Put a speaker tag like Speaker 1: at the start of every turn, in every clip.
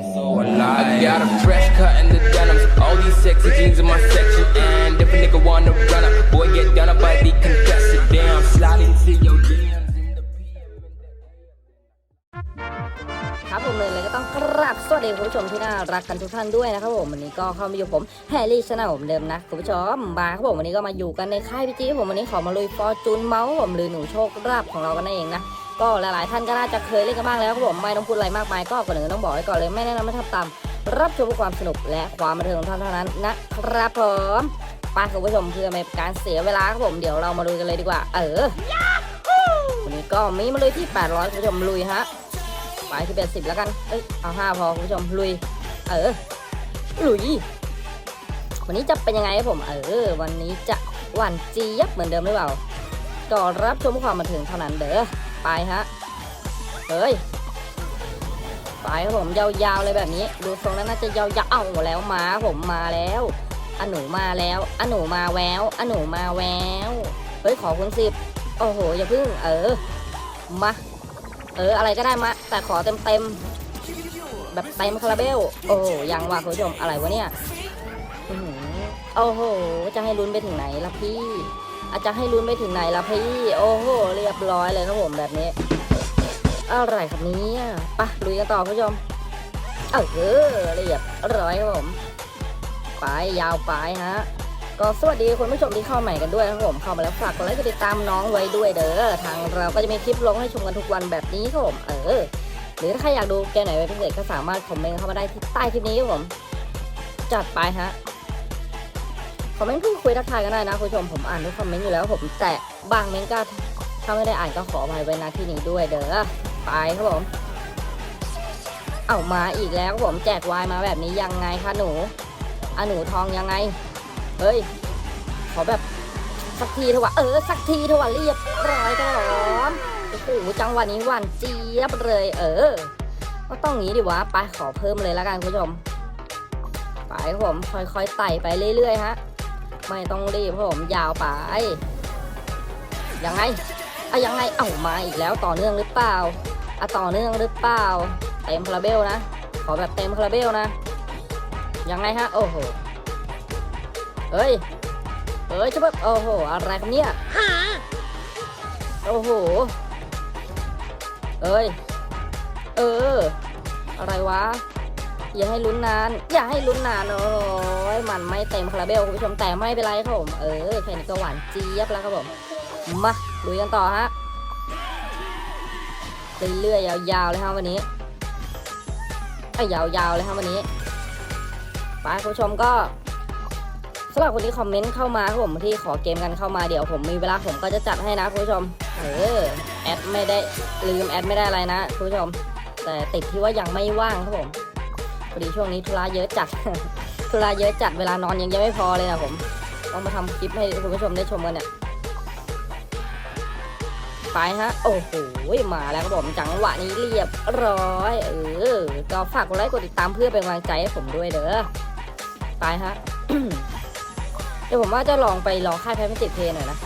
Speaker 1: so alive. I got a fresh cut in the denims. All these sexy jeans in my section. And if a nigga wanna run up, boy, get done up by the contested. Damn, slide into your DMs
Speaker 2: ครับผมเลยเลยก็ต้องกราบสวัสดีคุณผู้ชมที่น่ารักกันทุกท่านด้วยนะครับผมวันนี้ก็เข้ามาอยู่ผมแฮร์รี่ชนะผมเดิมนะคุณผู้ชมมาครับผมวันนี้ก็มาอยู่กันในค่ายพี่จีผมวันนี้ขอมาลุยฟอร์จูนเมาส์ผมหรือหนูโชคราบของเรากันนั่นเองนะก็หลาย ๆ ท่านก็น่าจะเคยเล่นกันบ้างแล้วครับผมไม่ต้องพูดอะไรมากมายก็ก่อนอื่นต้องบอกไว้ก่อนเลยไม่แนะนำให้ทำตามรับชมเพื่อความสนุกและความบันเทิงของท่านเท่านั้นนะครับผมไปคุณผู้ชมเพื่อไม่การเสียเวลาครับผมเดี๋ยวเรามาลุยกันเลยดีกว่า เออวันนี้ก็มีมาลุยที่ 800คุณผู้ชมลุยฮะไปที่เป็นสิบแล้วกันเอ้ยเอาห้าพอคุณผู้ชมลุย เออลุยวันนี้จะเป็นยังไงครับผม เออ วันนี้จะหวานเจี๊ยบเหมือนเดิมหรือเปล่า ก็รับชมความบันเทิงเท่านั้นเด้อไปฮะเฮ้ยไปครับผมยาวๆเลยแบบนี้ ดูทรงแล้วน่าจะยาวๆเอาแล้วมาผมมาแล้วอันหนูมาแล้วอันหนูมาแววอันหนูมาแววเฮ้ยขอคุณสิบโอ้โหอย่าพึ่ง เออมาเอออะไรก็ได้มาแต่ขอเต็มๆแบบเต็มคาราเบลโอ้ยังว่ะคุณผู้ชมอะไรวะเนี่ยโอ้โหจะให้ลุ้นไปถึงไหนล่ะพี่ อาจจะให้ลุ้นไปถึงไหนละพี่ โอ้โห เรียบร้อยเลยครับผมแบบนี้ อะไรครับนี้ปะลุยกันต่อคุณผู้ชม เออเรียบร้อยครับผม ไปยาวไปฮะ ก็สวัสดีคุณผู้ชมที่เข้าใหม่กันด้วยนะครับผม เข้ามาแล้วฝากกดไลค์กดติดตามน้องไว้ด้วยเด้อ ทางเราก็จะมีคลิปลงให้ชมกันทุกวันแบบนี้ครับผม เออ หรือถ้าใครอยากดูเกมไหนเป็นพิเศษก็สามารถคอมเมนต์เข้ามาได้ที่ใต้คลิปนี้ครับผม จัดไปฮะ อมเมนต์พูดคุยทักทายกันได้นะคุณผู้ชมผมอ่านทุกคอมเมนต์อยู่แล้วผมแต่บางเมนต์ก็ถ้าไม่ได้อ่านก็ขออภัยไว้ณที่นี้ด้วยเด้อไปครับผม เอามาอีกแล้วผมแจกวายมาแบบนี้ยังไงคะหนูอะหนูทองยังไง เฮ้ย ขอแบบสักทีเถอะวะเออสักทีเถอะวะเรียบร้อยก็ร้อนโอ้โหจังหวะนี้หวานเจี๊ยบเลย เออก็ต้องงี้ดิวะไปขอเพิ่มเลยแล้วกันคุณผู้ชม ไปครับผมค่อยๆไต่ไปเรื่อยๆฮะ ไม่ต้องรีบครับผมยาวไป ยังไงอะยังไง เอ้ามาอีกแล้วต่อเนื่องหรือเปล่าอะต่อเนื่องหรือเปล่า เต็มคาราเบลนะ ขอแบบเต็มคาราเบลนะ ยังไงฮะ โอ้โห เฮ้ยเอ้ยจะแบบโอ้โห อะไรครับเนี่ยโอ้โห เอ้ย เออ อะไรวะ อย่าให้ลุ้นนาน อย่าให้ลุ้นนานโอ้ยมันไม่เต็มคาราเบลคุณผู้ชมแต่ไม่เป็นไรครับผม เออแค่นี้ก็หวานเจี๊ยบแล้วครับผม มาลุยกันต่อฮะเรื่อยๆยาวๆเลยครับวันนี้ไอ้ยาวๆเลยครับวันนี้ไปคุณผู้ชมก็สำหรับคนที่คอมเมนต์เข้ามาครับผมที่ขอเกมกันเข้ามาเดี๋ยวผมมีเวลาผมก็จะจัดให้นะคุณผู้ชม เออแอดไม่ได้ลืมแอดไม่ได้อะไรนะคุณผู้ชม แต่ติดที่ว่ายังไม่ว่างครับผม พอดีช่วงนี้ธุระเยอะจัด ธุระเยอะจัดเวลานอนยังยังไม่พอเลยนะผม ต้องมาทำคลิปให้คุณผู้ชมได้ชมกันเนี่ย ไปฮะ โอ้โห มาแล้วครับผม จังหวะนี้เรียบร้อย เออ ก็ฝากกดไลค์กดติดตามเพื่อเป็นกำลังใจให้ผมด้วยเด้อ ไปฮะ เดี๋ยวผมว่าจะลองไปลอค่ายแพทไม่ติดเพลหน่อยนะ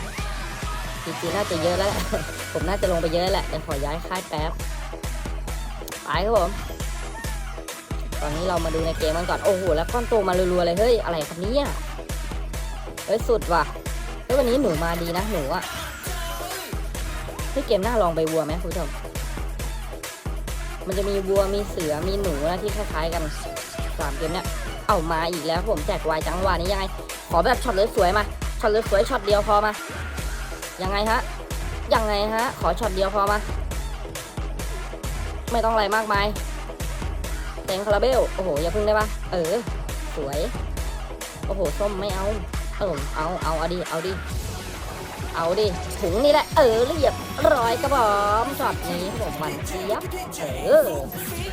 Speaker 2: จริงๆน่าจะเยอะแล้วแหละ ผมน่าจะลงไปเยอะแหละ แต่ขอย้ายค่ายแป๊บ ไปครับผม ตอนนี้เรามาดูในเกมกันก่อน โอ้โห แล้วก้อนโตมารัวๆเลย เฮ้ย อะไรครับเนี่ย เฮ้ย สุดว่ะ เฮ้ย วันนี้หนูมาดีนะ หนูอะเฮ้ยเกมหน้าลองไปวัวไหมคุณผู้ชม มันจะมีวัว มีเสือ มีหนูนะที่คล้ายๆกันสามเกมเนี้ย เอามาอีกแล้วผมแจกวายจังหวะนี้ยังไง ขอแบบช็อตเลยสวยมา ช็อตเลยสวยช็อตเดียวพอมา ยังไงฮะ ยังไงฮะ ขอช็อตเดียวพอมา ไม่ต้องอะไรมากมาย เต็มคาราเบล โอ้โห อย่าพึ่งได้ปะเออ สวย โอ้โห ส้มไม่เอา เออเอา เอา เอาดิ เอาดิ เอาดิถึงนี่แหละ เออ เรียบร้อยกระบอกช็อตนี้ผมมันเจี๊ยบ เออ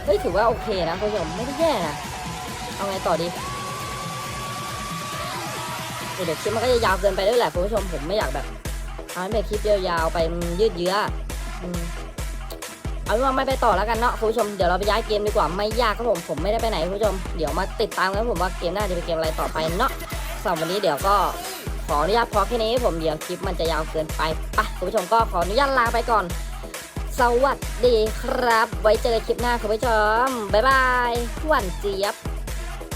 Speaker 2: เฮ้ย ถือว่าโอเคนะคุณผู้ชมไม่ได้แย่นะ เอาไงต่อดีเดี๋ยวคลิปมันก็จะยาวเกินไปด้วยแหละคุณผู้ชม ผมไม่อยากแบบทำให้เป็นคลิปยาวๆไปยืดเยื้ออืม เอาเป็นว่าไม่ไปต่อแล้วกันเนาะคุณผู้ชมเดี๋ยวเราไปย้ายเกมดีกว่าไม่ยากครับผมผมไม่ได้ไปไหนคุณผู้ชมเดี๋ยวมาติดตามกันผมว่าเกมหน้าจะเป็นเกมอะไรต่อไปเนาะสำหรับวันนี้เดี๋ยวก็ขออนุญาตพอแค่นี้ผมเดี๋ยวคลิปมันจะยาวเกินไปปะคุณผู้ชมก็ขออนุญาตลาไปก่อน สวัสดีครับ ไว้เจอกันคลิปหน้าคุณผู้ชมบ๊ายบายหวานเจี๊ยบ